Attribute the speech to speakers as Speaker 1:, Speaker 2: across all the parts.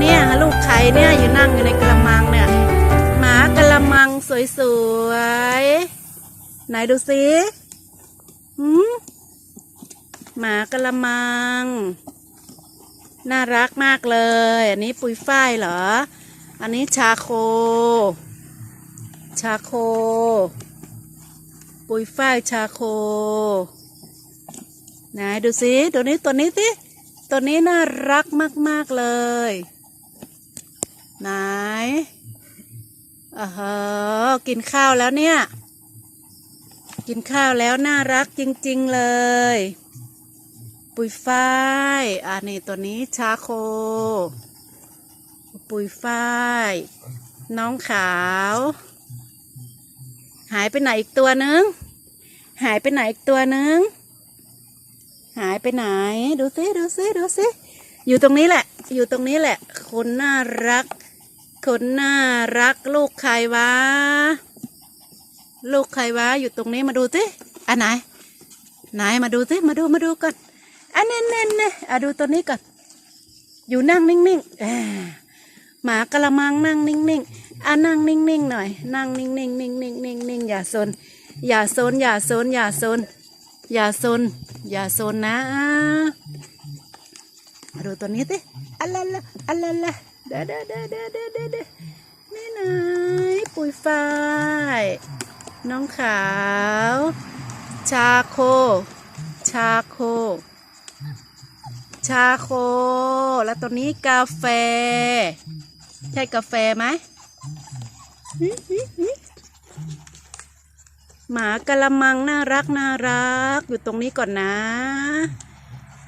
Speaker 1: เนี่ยลูกไข่เนี่ยอยู่นั่งอยู่ในกระมังเนี่ย หมากระมังสวยๆไหนดูสิหืมหมากระมัง น่ารักมากเลย อันนี้ปุยฝ้ายเหรอ อันนี้ชาโค ชาโค ปุยฝ้ายชาโคไหนดูสิตัวนี้ตัวนี้สิตัวนี้น่ารักมาก ๆ เลย ไหนอ่าฮะกินข้าวแล้วเนี่ย กินข้าวแล้วน่ารักจริง ๆ เลย ปุยฝ้ายอ่านี่ตัวนี้ชาโค ปุยฝ้าย น้องขาว หายไปไหนอีกตัวนึง หายไปไหนอีกตัวนึง หายไปไหน ดูสิดูสิดูสิอยู่ตรงนี้แหละ อยู่ตรงนี้แหละ คนน่ารัก คนน่ารักลูกใครวะ ลูกใครวะ อยู่ตรงนี้มาดูสิอันไหน ไหนมาดูสิมาดูมาดูก่อนอันเน้นเน้นเนี่ยอะดูตัวนี้ก่อน อยู่นั่งนิ่งๆเออหมากระมังนั่งนิ่งๆอะนั่งนิ่งๆหน่อย นั่งนิ่งๆนิ่งๆนิ่งๆนิ่งๆอย่าโซนอย่าโซนอย่าโซนอย่าโซนอย่าโซนอย่าโซนนะมาดูตัวนี้สิอัลลาลาอัลลาลา เด้อเด้อเด้อเด้อเด้อเด้อเด้อนี่นายปุยฝ้าย น้องขาว ชาโค ชาโค ชาโค แล้วตัวนี้กาแฟ ใช่กาแฟไหมหึหึหึหมากะละมังน่ารักน่ารัก อยู่ตรงนี้ก่อนนะ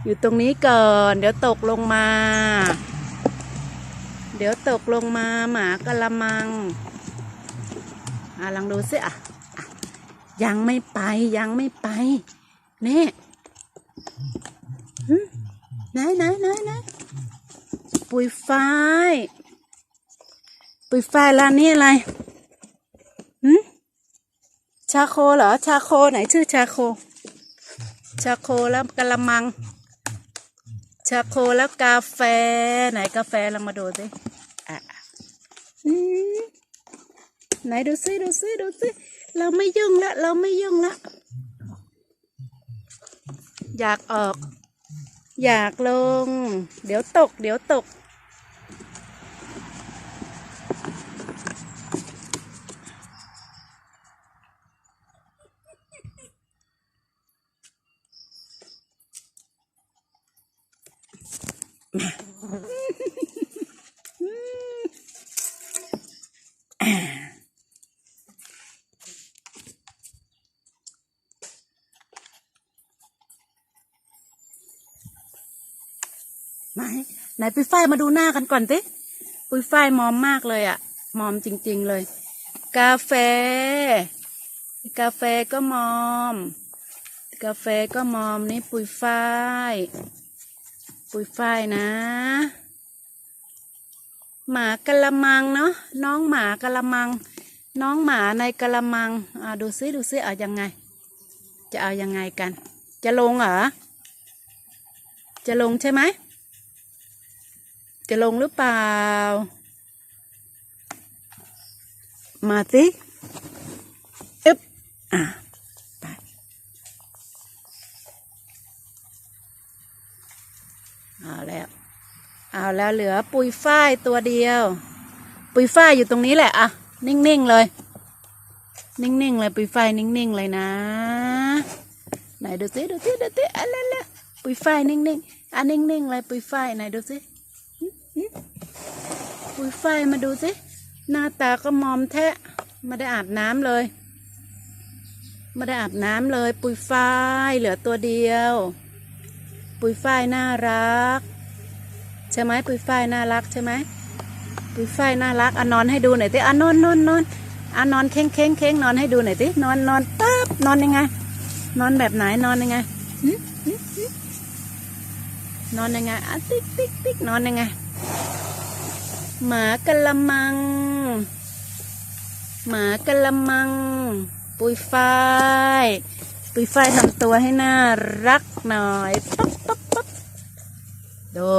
Speaker 1: อยู่ตรงนี้ก่อน เดี๋ยวตกลงมา เดี๋ยวตกลงมาหมากะละมังอะลองดูสิอะยังไม่ไปยังไม่ไปนี่ไหนไหนไหนไหนปุยฝ้ายปุยฝ้ายร้านนี้อะไรหืมชาโคเหรอ ชาโคไหนชื่อชาโค ชาโคแล้วกะละมัง ชาโคแล้วกาแฟ ไหนกาแฟลองมาดูสิอะอะอืมไหนดูซิดูซิดูซิเราไม่ยุ่งละ เราไม่ยุ่งละ อยากออก อยากลง เดี๋ยวตก เดี๋ยวตก ไหนไหนปุยฝ้ายมาดูหน้ากันก่อนสิปุยฝ้ายมอมมากเลยอะมอมจริง ๆเลย กาแฟ กาแฟก็มอม กาแฟก็มอมนี่ปุยฝ้าย ปุยฝ้ายนะ หมากะละมังเนาะน้องหมากะละมัง น้องหมาในกะละมังอ่าดูซิดูซิเอายังไง จะเอายังไงกัน จะลงเหรอจะลงใช่ไหมจะลงหรือเปล่า มาสิอึ๊บอะ ไป เอาแล้วเอาแล้วเหลือปุยฝ้ายตัวเดียว ปุยฝ้ายอยู่ตรงนี้แหละอะนิ่งๆเลย นิ่งๆเลยปุยฝ้ายนิ่งๆเลยนะ ไหนดูสิดูสิดูสิอะไรล่ะปุยฝ้ายนิ่งๆอะนิ่งๆเลยปุยฝ้ายไหนดูสิปุยฝ้ายมาดูสิหน้าตาก็มอมแทะไม่ได้อาบน้ำเลยไม่ได้อาบน้ำเลย ปุยฝ้ายเหลือตัวเดียว ปุยฝ้ายน่ารัก ใช่ไหมปุยฝ้ายน่ารักใช่ไหมปุยฝ้ายน่ารักอะนอนให้ดูหน่อยสิอะนอนนอนนอนอะนอนเค้งเค้งเค้งนอนให้ดูหน่อยสินอนนอนปั๊บนอนยังไง นอนแบบไหนนอนยังไงนอนยังไงอะติ๊กติ๊กติ๊กนอนยังไง หมากะละมัง หมากะละมัง ปุยฝ้าย ปุยฝ้ายทำตัวให้น่ารักหน่อยปั๊บปั๊บปั๊บดู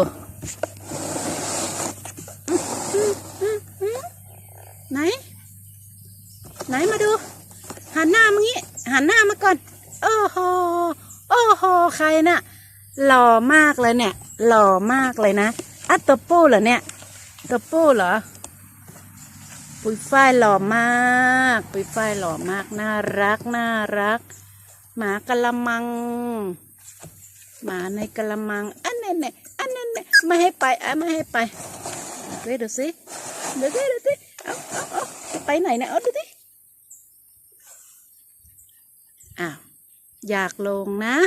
Speaker 1: ไหน ไหนมาดู หันหน้ามางี้ หันหน้ามาก่อน โอ้โหโอ้โหใครน่ะหล่อมากเลยเนี่ย หล่อมากเลยนะอัตตัวปู้เหรอเนี่ยตัวปู้เหรอปุยฝ้ายหล่อมาก ปุยฝ้ายหล่อมาก น่ารัก น่ารัก หมากะละมัง หมาในกะละมังอันนั้นเนี่ยอันนั้นเนี่ยไม่ให้ไปอะไม่ให้ไปดูดูสิดูสิดูสิเอาเอาเอาไปไหนเนี่ยเอาดูสิอ้าวอยากลงนะ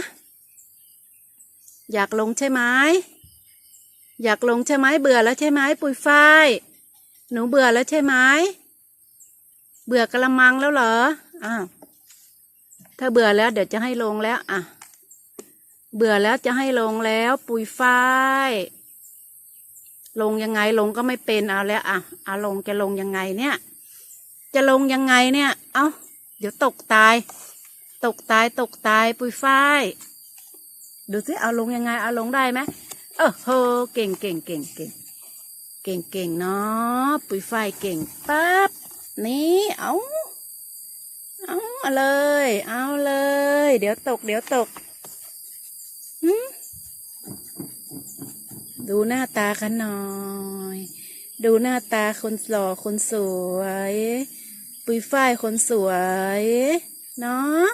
Speaker 1: อยากลงใช่ไหมอยากลงใช่ไหมเบื่อแล้วใช่ไหมปุยฝ้ายหนูเบื่อแล้วใช่ไหมเบื่อกระมังแล้วเหรออ้าว ถ้าเบื่อแล้วเดี๋ยวจะให้ลงแล้ว อะ เบื่อแล้วจะให้ลงแล้ว ปุยฝ้ายลงยังไงลงก็ไม่เป็นเอาแล้ว อะเอาลงจะลงยังไงเนี่ย จะลงยังไงเนี่ย เอาเดี๋ยวตกตาย ตกตายตกตายปุยฝ้ายดูสิเอาลงยังไง เอาลงได้ไหมเออโหเก่งเก่งเก่งเก่งเก่งเก่งเนาะปุยฝ้ายเก่งปั๊บนี่เอา เอาเลย เอาเลย เดี๋ยวตก เดี๋ยวตกดูหน้าตากันหน่อย ดูหน้าตาคนหล่อคนสวย ปุยฝ้ายคนสวย เนาะ